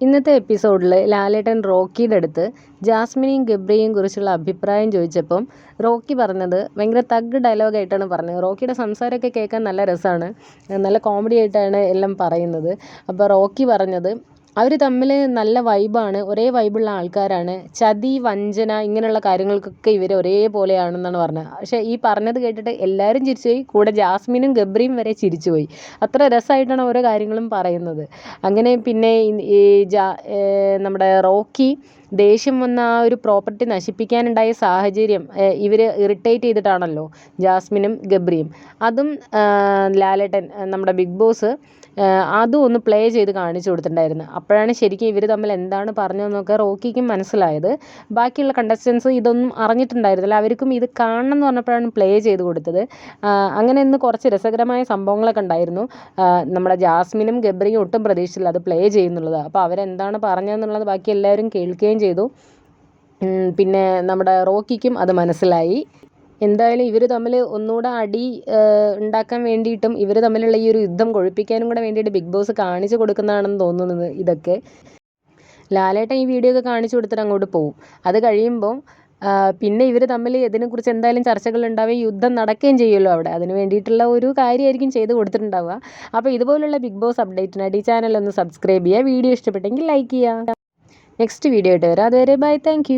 ഇന്നത്തെ എപ്പിസോഡിൽ ലാലേട്ടൻ റോക്കിയുടെ അടുത്ത് ജാസ്മിനെയും ഗബ്രിയെയും കുറിച്ചുള്ള അഭിപ്രായം ചോദിച്ചപ്പം റോക്കി പറഞ്ഞത് ഭയങ്കര തഗ് ഡയലോഗായിട്ടാണ് പറഞ്ഞത്. റോക്കിയുടെ സംസാരമൊക്കെ കേൾക്കാൻ നല്ല രസമാണ്. നല്ല കോമഡി ആയിട്ടാണ് എല്ലാം പറയുന്നത്. അപ്പോൾ റോക്കി പറഞ്ഞത് അവർ തമ്മിൽ നല്ല വൈബാണ് ഒരേ വൈബുള്ള ആൾക്കാരാണ്. ചതി വഞ്ചന ഇങ്ങനെയുള്ള കാര്യങ്ങൾക്കൊക്കെ ഇവർ ഒരേപോലെയാണെന്നാണ് പറഞ്ഞത്. പക്ഷേ ഈ പറഞ്ഞത് കേട്ടിട്ട് എല്ലാവരും ചിരിച്ചുപോയി കൂടെ ജാസ്മിനും ഗബ്രിയും വരെ ചിരിച്ചുപോയി. അത്ര രസമായിട്ടാണ് ഓരോ കാര്യങ്ങളും പറയുന്നത്. അങ്ങനെ പിന്നെ ഈ ജാ നമ്മുടെ റോക്കി ദേഷ്യം വന്ന ആ ഒരു പ്രോപ്പർട്ടി നശിപ്പിക്കാനുണ്ടായ സാഹചര്യം ഇവർ ഇറിറ്റേറ്റ് ചെയ്തിട്ടാണല്ലോ ജാസ്മിനും ഗബ്രിയും. അതും ലാലേട്ടൻ നമ്മുടെ ബിഗ് ബോസ് അതും ഒന്ന് പ്ലേ ചെയ്ത് കാണിച്ചു കൊടുത്തിട്ടുണ്ടായിരുന്നു. അപ്പോഴാണ് ശരിക്കും ഇവർ തമ്മിൽ എന്താണ് പറഞ്ഞതെന്നൊക്കെ റോക്കിക്കും മനസ്സിലായത്. ബാക്കിയുള്ള കണ്ടസ്റ്റൻസ് ഇതൊന്നും അറിഞ്ഞിട്ടുണ്ടായിരുന്നില്ല. അവർക്കും ഇത് കാണണം എന്ന് പറഞ്ഞപ്പോഴാണ് പ്ലേ ചെയ്ത് കൊടുത്തത്. അങ്ങനെ ഇന്ന് കുറച്ച് രസകരമായ സംഭവങ്ങളൊക്കെ ഉണ്ടായിരുന്നു. നമ്മുടെ ജാസ്മിനും ഗബ്രിയും ഒട്ടും പ്രതീക്ഷിച്ചില്ല അത് പ്ലേ ചെയ്യുന്നുള്ളത്. അപ്പോൾ അവരെന്താണ് പറഞ്ഞതെന്നുള്ളത് ബാക്കി എല്ലാവരും കേൾക്കുകയും ചെയ്തു. പിന്നെ നമ്മുടെ റോക്കിക്കും അത് മനസ്സിലായി. എന്തായാലും ഇവർ തമ്മിൽ ഒന്നുകൂടെ അടി ഉണ്ടാക്കാൻ വേണ്ടിയിട്ടും ഇവർ തമ്മിലുള്ള ഈ ഒരു യുദ്ധം കൊഴുപ്പിക്കാനും കൂടെ വേണ്ടിയിട്ട് ബിഗ് ബോസ് കാണിച്ചു കൊടുക്കുന്നതാണെന്ന് തോന്നുന്നത് ഇതൊക്കെ. ലാലേട്ടൻ ഈ വീഡിയോ ഒക്കെ കാണിച്ചു കൊടുത്തിട്ട് അങ്ങോട്ട് പോകും അത് കഴിയുമ്പോൾ പിന്നെ ഇവർ തമ്മിൽ ഇതിനെക്കുറിച്ച് എന്തായാലും ചർച്ചകൾ ഉണ്ടാവുകയും യുദ്ധം നടക്കുകയും ചെയ്യുമല്ലോ അവിടെ. അതിന് വേണ്ടിയിട്ടുള്ള ഒരു കാര്യമായിരിക്കും ചെയ്ത് കൊടുത്തിട്ടുണ്ടാവുക. അപ്പോൾ ഇതുപോലുള്ള ബിഗ് ബോസ് അപ്ഡേറ്റിനായിട്ട് ഈ ചാനൽ ഒന്ന് സബ്സ്ക്രൈബ് ചെയ്യുക. വീഡിയോ ഇഷ്ടപ്പെട്ടെങ്കിൽ ലൈക്ക് ചെയ്യുക. നെക്സ്റ്റ് വീഡിയോ ആയിട്ട് വരാം. അതുവരെ ബൈ. താങ്ക്